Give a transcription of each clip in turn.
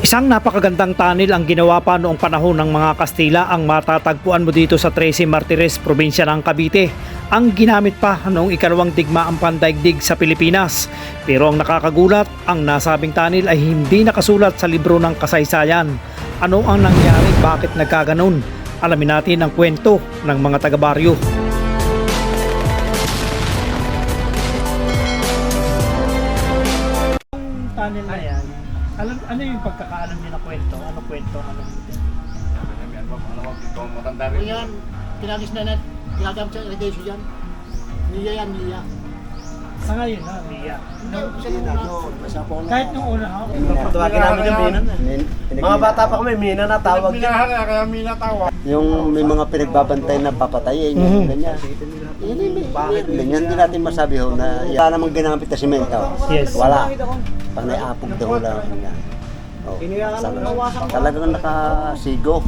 Isang napakagandang tunnel ang ginawa pa noong panahon ng mga Kastila ang matatagpuan mo dito sa 13 Martires, probinsya ng Cavite. Ang ginamit pa noong ikalawang digmaang pandaigdig sa Pilipinas. Pero ang nakakagulat, ang nasabing tunnel ay hindi nakasulat sa libro ng kasaysayan. Ano ang nangyari? Bakit nagkaganon? Alamin natin ang kwento ng mga taga-baryo. Tunnel na yan, alam, ano yung pagkakaalam niyo na kwento? Ano kwento? Ano Yan, pinagis na net, ginagamit sa irrigation yan. Niya yan, niya. Sa ngayon ha, Mia. Siya nung una. Kahit nung una ha, Tawagin namin yung Mina. Mga bata pa kami, Mina na tawag. Minahan na, kaya mina tawa. Yung may mga pinagbabantay na papatayin, yung Mhm. ganyan. Yun, yun, bakit ganyan? Hindi natin masabi ho na wala namang ginamit na simento. Yes. Wala. Pag naiapog daw lang yan. Oh, talagang nakasigo.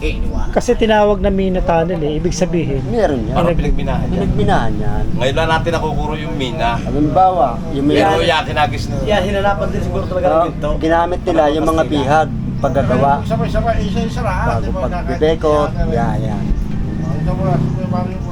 kasi tinawag na Mina Tunnel eh, ibig sabihin. Meron yan. Parang pinagbinahan yan. Pinagbinahan yan. Ngayon lang natin nakukuro yung mina. Halimbawa, yung may Pero yan, kinagis na. Yan, hinanapan din siguro talaga ng Oh, ginto. ginamit nila yung mga bihag paggagawa Sabay-sabay, isa-isa lahat. bago pagbibekot. Yan, yan. Ito mo, Mario mo. Isang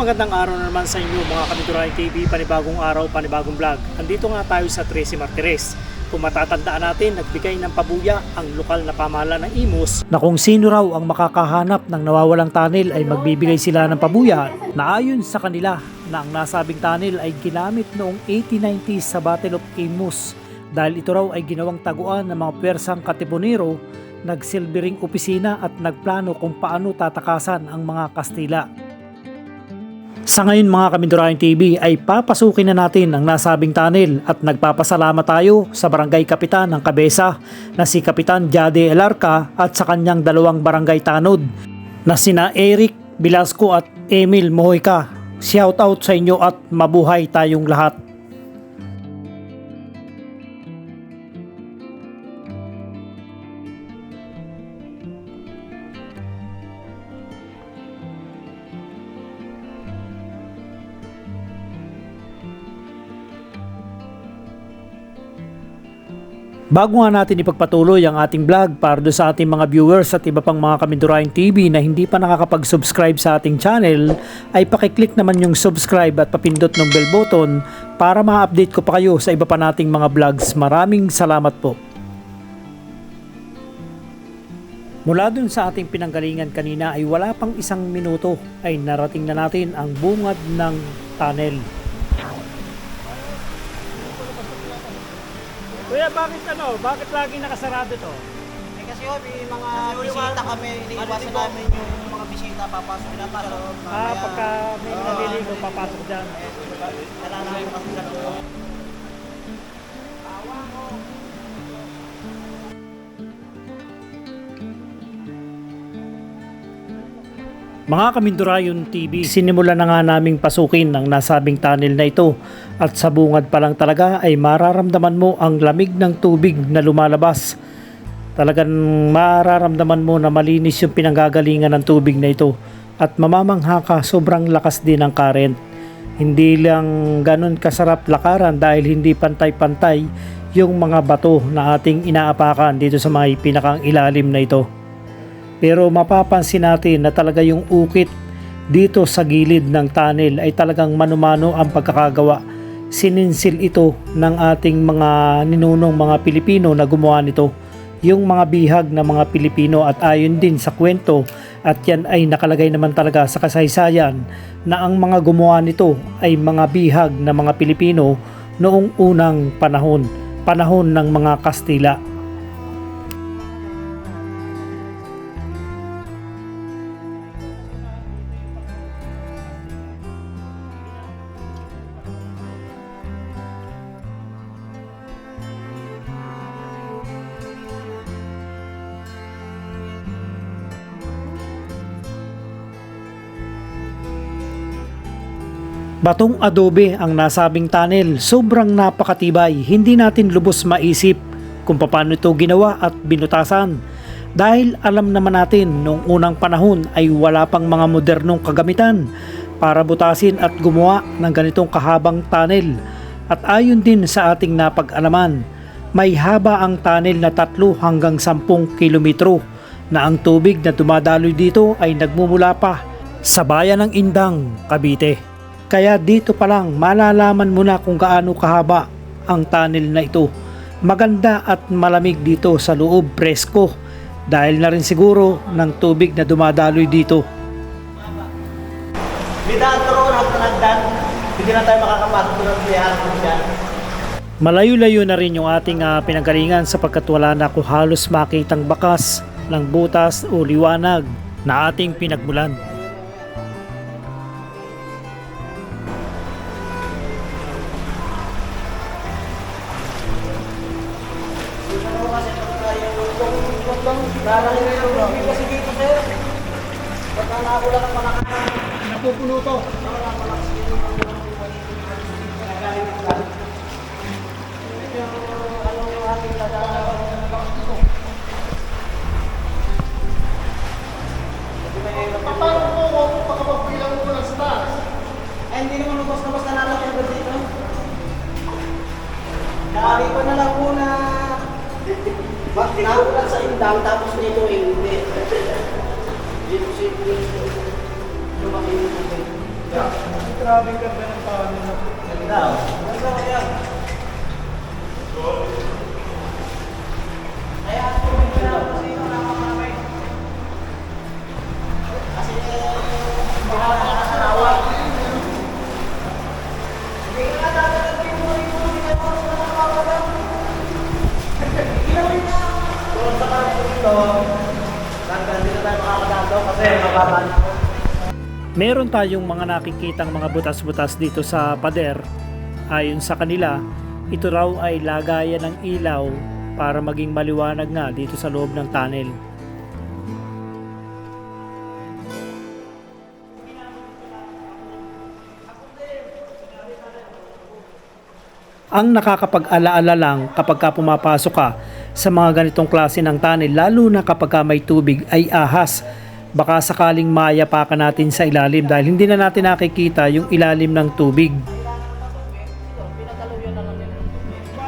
magandang araw na naman sa inyo mga Kanituray TV, panibagong araw, panibagong vlog. Andito nga tayo sa 13 Martires. Kung matatandaan natin, nagbigay ng pabuya ang lokal na pamahalaan ng Imus na kung sino raw ang makakahanap ng nawawalang tunnel ay magbibigay sila ng pabuya na ayon sa kanila na ang nasabing tunnel ay ginamit noong 1890s sa Battle of Imus dahil ito raw ay ginawang taguan ng mga pwersang katipunero nagsilbering opisina at nagplano kung paano tatakasan ang mga Kastila. Sa ngayon mga Kamindurahin TV ay papasukin na natin ang nasabing tunnel at nagpapasalamat tayo sa barangay kapitan ng Kabesa na si Kapitan Jade Elarca at sa kanyang dalawang barangay tanod na sina Eric Bilasco at Emil Mohoyka. Shout out sa inyo at mabuhay tayong lahat. Bago nga natin ipagpatuloy ang ating vlog para do sa ating mga viewers at iba pang mga Kamindurahin TV na hindi pa nakakapag-subscribe sa ating channel, ay pakiclick naman yung subscribe at papindot ng bell button para ma-update ko pa kayo sa iba pa nating mga vlogs. Maraming salamat po. Mula dun sa ating pinanggalingan kanina ay wala pang isang minuto ay narating na natin ang bungad ng tunnel. Kuya, bakit ano? Bakit laging nakasarado to? Eh kasi oh, may mga bisita kami, iniiwasan namin yung mga bisita papasok na loob. Ah, pagka may naliligo, papasok dyan. kailangan namin kasi sa loob. Mga Kamindurayon TV, sinimula na nga naming pasukin ang nasabing tunnel na ito at sa bungad pa lang talaga ay mararamdaman mo ang lamig ng tubig na lumalabas. Talagang mararamdaman mo na malinis yung pinanggagalingan ng tubig na ito at mamamangha ka sobrang lakas din ng current. Hindi lang ganun kasarap lakaran dahil hindi pantay-pantay yung mga bato na ating inaapakan dito sa may pinakang ilalim na ito. Pero mapapansin natin na talaga yung ukit dito sa gilid ng tunnel ay talagang manumano ang pagkakagawa. Sininsil ito ng ating mga ninunong mga Pilipino na gumawa nito. Yung mga bihag ng mga Pilipino at ayon din sa kwento at yan ay nakalagay naman talaga sa kasaysayan na ang mga gumawa nito ay mga bihag ng mga Pilipino noong unang panahon, panahon ng mga Kastila. Batong adobe ang nasabing tunnel, sobrang napakatibay, hindi natin lubos maisip kung paano ito ginawa at binutasan. Dahil alam naman natin noong unang panahon ay wala pang mga modernong kagamitan para butasin at gumawa ng ganitong kahabang tunnel. At ayon din sa ating napag-alaman May haba ang tunnel na 3 hanggang 10 kilometro na ang tubig na dumadaloy dito ay nagmumula pa sa bayan ng Indang, Cavite. Kaya dito pa lang malalaman mo na kung gaano kahaba ang tunnel na ito. Maganda at malamig dito sa loob presko dahil na rin siguro ng tubig na dumadaloy dito. Pero hagdan hagdan. Hindi na tayo makakapasok yaran ko dyan. Malayo-layo na rin yung ating ah, pinanggalingan sapagkat wala na ako halos makitang bakas ng butas o liwanag na ating pinagmulan. Lalaki na yung lobby kasi dito sir. Pagka nakakulang ang mga Napupuno to. Paano po ako pakapagbilang mo lang sa taas? Ay, hindi naman na basta lalaki agad dito. Nakari ko na lang muna. Bak, tinakulan sa indang tayo. Meron tayong mga nakikitang mga butas-butas dito sa pader. Ayon sa kanila, ito raw ay lagayan ng ilaw para maging maliwanag nga dito sa loob ng tunnel. Ang nakakapag-alaala lang kapag ka pumapasok ka sa mga ganitong klase ng tunnel, lalo na kapag ka may tubig ay ahas. Baka sakaling maya pa ka natin sa ilalim dahil hindi na natin nakikita yung ilalim ng tubig.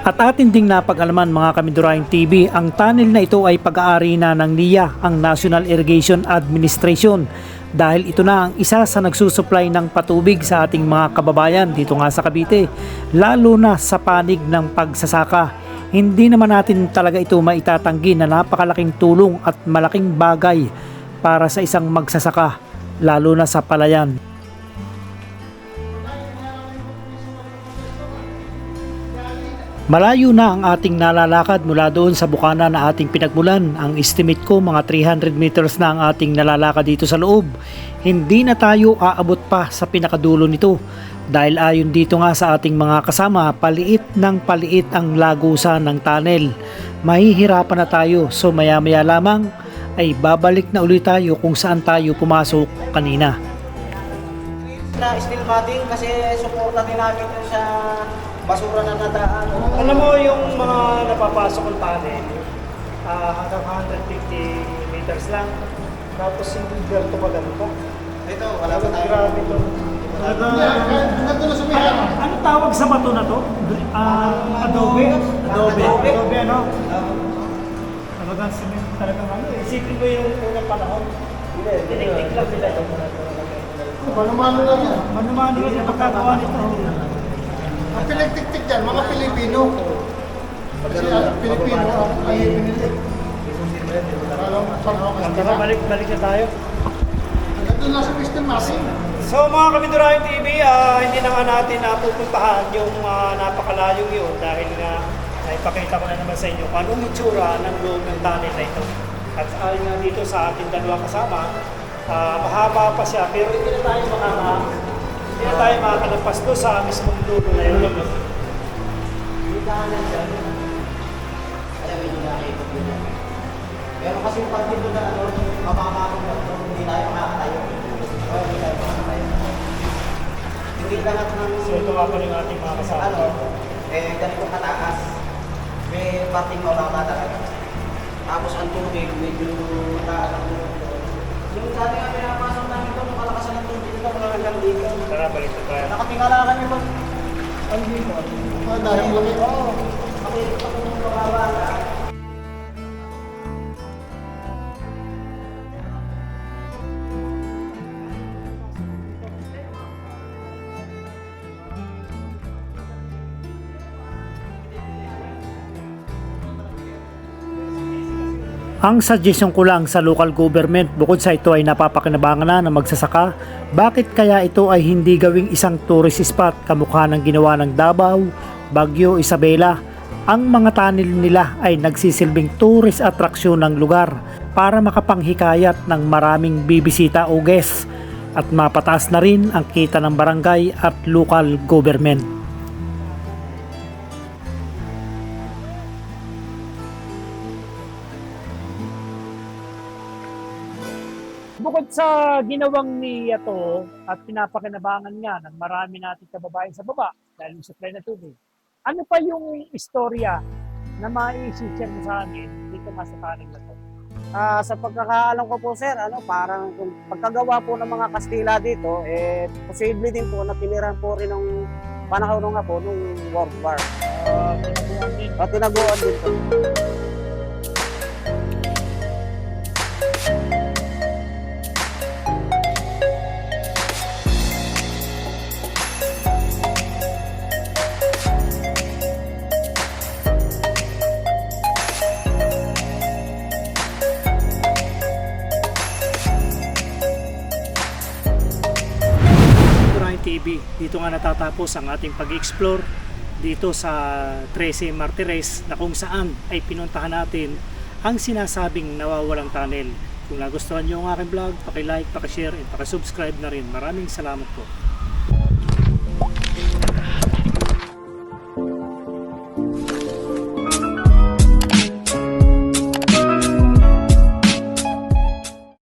At atin ding napag-alaman mga Kamidurayang TV, ang tunnel na ito ay pag-aari na ng NIA, ang National Irrigation Administration. Dahil ito na ang isa sa nagsusupply ng patubig sa ating mga kababayan dito nga sa Cavite, lalo na sa panig ng pagsasaka. Hindi naman natin talaga ito maitatanggi na napakalaking tulong at malaking bagay para sa isang magsasaka, lalo na sa palayan. Malayo na ang ating nalalakad mula doon sa bukana na ating pinagmulan. Ang estimate ko mga 300 meters na ang ating nalalakad dito sa loob. Hindi na tayo aabot pa sa pinakadulo nito. Dahil ayon dito nga sa ating mga kasama, paliit ng paliit ang lagusan ng tunnel. Mahihirapan na tayo so maya maya lamang ay babalik na ulit tayo kung saan tayo pumasok kanina. na steel matting kasi suporta din namin sa basura na nadaan. Alam mo yung mga napapasok ng tunnel, ah, hanggang 150 meters lang. Tapos hindi berto pa pa. Ito, wala pa tayo. Grabe to. Nandun na sa may harap. Ano tawag sa bato na to? Ah, adobe? Adobe. Adobe. Adobe ano? Talagang cement talagang ano. Isipin mo yung unang panahon. Tinik-tik lang nila ito. Mano-mano lang yan. Manumano yun yung pagkagawa nito. Ang pinagtiktik dyan, mga Pilipino. Kasi ang Pilipino ang ay pinili. Parang panahon kasi Tara, balik, balik na tayo. Nandun na sa Christian Massing. So mga Kamidurayan TV, ah, hindi na nga natin napupuntahan yung ah, napakalayong yun dahil nga naipakita ko na naman sa inyo kung anong itsura ng loob ng tunnel na ito. At ayon nga dito sa ating dalawang kasama, ah, mahaba pa siya pero hindi na tayo makaka hindi na tayo makakalagpas doon sa mismong dulo na yun. Yung daanan dyan, alam mo yung nakikot yun. Pero kasi pag dito na ano, mamamakot na ito, hindi tayo makakatayo. Oo, hindi tayo makakatayo. Hindi lahat ng... So ito nga pala yung ating mga kasama. Ano, eh, ganito katakas. May parting mababa talaga. Tapos ang tubig, medyo mataan ang tubig. Yung dati nga pinapasok namin ito, nung kalakasan ng tubig ito, mga hanggang dito. Tara, balik na tayo. Nakatingala kami pag... Ah, dahil laki. Oo. Ang suggestion ko lang sa local government bukod sa ito ay napapakinabangan na ng magsasaka, bakit kaya ito ay hindi gawing isang tourist spot kamukha ng ginawa ng Davao, Baguio, Isabela? Ang mga tanil nila ay nagsisilbing tourist atraksyon ng lugar para makapanghikayat ng maraming bibisita o guests at mapataas na rin ang kita ng barangay at local government. Sa ginawang niya to at pinapakinabangan nga ng marami nating kababayan sa baba dahil yung supply na tubig, ano pa yung istorya na mai-share mo sa amin dito nga sa tanig na to? Ah, sa pagkakaalam ko po sir, ano, parang kung pagkagawa po ng mga Kastila dito, eh, posible din po na tiniran po rin ng panahon nga po nung World War. Uh, tinaguan din po. Natatapos ang ating pag-explore dito sa 13 Martires na kung saan ay pinuntahan natin ang sinasabing nawawalang tunnel. Kung nagustuhan nyo ang aking vlog, paki-like, paki-share, at paki-subscribe na rin. Maraming salamat po.